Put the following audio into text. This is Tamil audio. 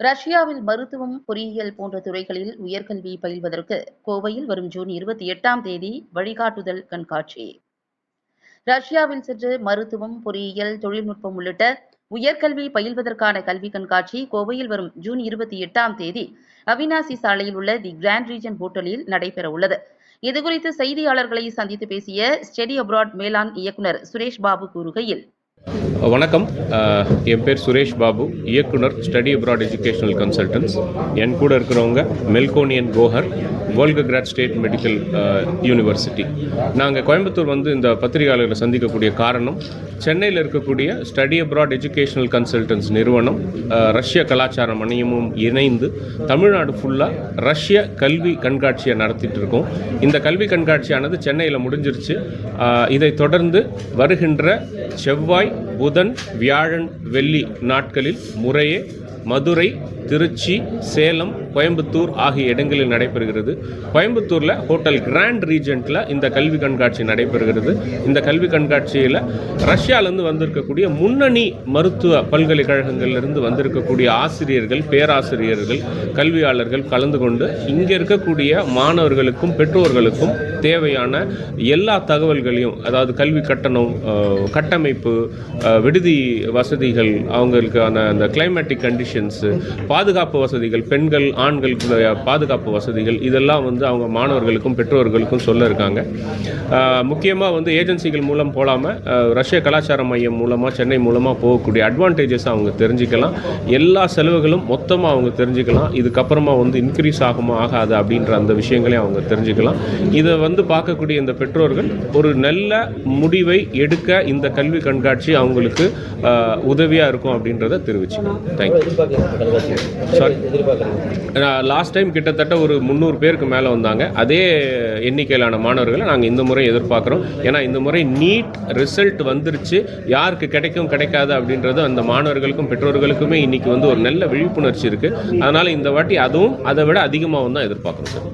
ரஷ்யாவில் மருத்துவம் பொறியியல் போன்ற துறைகளில் உயர்கல்வி பயில்வதற்கு கோவையில் வரும் ஜூன் இருபத்தி எட்டாம் தேதி வழிகாட்டுதல் கண்காட்சி. ரஷ்யாவில் சென்று மருத்துவம் பொறியியல் தொழில்நுட்பம் உள்ளிட்ட உயர்கல்வி பயில்வதற்கான கல்வி கண்காட்சி கோவையில் வரும் ஜூன் இருபத்தி எட்டாம் தேதி அவினாசி சாலையில் உள்ள தி கிராண்ட் ரீஜன் ஹோட்டலில் நடைபெற உள்ளது. இதுகுறித்து செய்தியாளர்களை சந்தித்து பேசிய ஸ்டெடி அப்ராட் மேலாண் இயக்குனர் சுரேஷ் பாபு கூறுகையில் வணக்கம். என் பேர் சுரேஷ் பாபு இயக்குனர் ஸ்டடி அப்ராட் எஜுகேஷனல் கன்சல்டன்ஸ். என் கூட இருக்கிறவங்க Melkonian Gohar world grad state medical university. நாங்கள் கோயம்புத்தூர் வந்து இந்த பத்திரிகையாளர்களை சந்திக்கக்கூடிய காரணம் சென்னையில் இருக்கக்கூடிய ஸ்டடி அப்ராட் எஜுகேஷனல் கன்சல்டன்ஸ் நிறுவனம் ரஷ்ய கலாச்சார மணியமும் இணைந்து தமிழ்நாடு ஃபுல்லாக ரஷ்ய கல்வி கண்காட்சியை நடத்திட்டு இருக்கோம். இந்த கல்வி கண்காட்சியானது சென்னையில் முடிஞ்சிருச்சு. இதை இதைத் தொடர்ந்து வருகின்ற செவ்வாய் புதன் வியாழன் வெள்ளி நாட்களில் முறையே மதுரை திருச்சி சேலம் கோயம்புத்தூர் ஆகிய இடங்களில் நடைபெறுகிறது. கோயம்புத்தூரில் ஹோட்டல் கிராண்ட் ரீஜென்ட்டில் இந்த கல்வி கண்காட்சி நடைபெறுகிறது. இந்த கல்வி கண்காட்சியில் ரஷ்யாவிலேருந்து வந்திருக்கக்கூடிய முன்னணி மருத்துவ பல்கலைக்கழகங்களிலிருந்து வந்திருக்கக்கூடிய ஆசிரியர்கள் பேராசிரியர்கள் கல்வியாளர்கள் கலந்து கொண்டு இங்கே இருக்கக்கூடிய மாணவர்களுக்கும் பெற்றோர்களுக்கும் தேவையான எல்லா தகவல்களையும் அதாவது கல்வி கட்டணம் கட்டமைப்பு விடுதி வசதிகள் அவங்களுக்கான அந்த கிளைமேட்டிக் கண்டிஷன்ஸு பாதுகாப்பு வசதிகள் பெண்கள் ஆண்களுக்கு பாதுகாப்பு வசதிகள் இதெல்லாம் வந்து அவங்க மாணவர்களுக்கும் பெற்றோர்களுக்கும் சொல்ல இருக்காங்க. முக்கியமாக வந்து ஏஜென்சிகள் மூலம் போகாமல் ரஷ்ய கலாச்சார மையம் மூலமாக சென்னை மூலமாக போகக்கூடிய அட்வான்டேஜஸ் அவங்க தெரிஞ்சுக்கலாம். எல்லா செலவுகளும் மொத்தமாக அவங்க தெரிஞ்சுக்கலாம். இதுக்கப்புறமா வந்து இன்க்ரீஸ் ஆகுமா ஆகாது அப்படின்ற அந்த விஷயங்களையும் அவங்க தெரிஞ்சுக்கலாம். இதை வந்து பார்க்கக்கூடிய இந்த பெற்றோர்கள் ஒரு நல்ல முடிவை எடுக்க இந்த கல்வி கண்காட்சி அவங்களுக்கு உதவியாக இருக்கும் அப்படின்றத தெரிவிச்சுக்கணும். Thank you sorry last time கிட்டத்தட்ட ஒரு முந்நூறு பேருக்கு மேலே வந்தாங்க. அதே எண்ணிக்கையிலான மாணவர்களை நாங்கள் இந்த முறை எதிர்பார்க்குறோம். ஏன்னா இந்த முறை நீட் ரிசல்ட் வந்துருச்சு. யாருக்கு கிடைக்கும் கிடைக்காது அப்படின்றது அந்த மாணவர்களுக்கும் பெற்றோர்களுக்குமே இன்னைக்கு வந்து ஒரு நல்ல விழிப்புணர்ச்சி இருக்குது அதனால் இந்த வாட்டி அதுவும் அதை விட அதிகமாக தான் எதிர்பார்க்குறோம் சார்.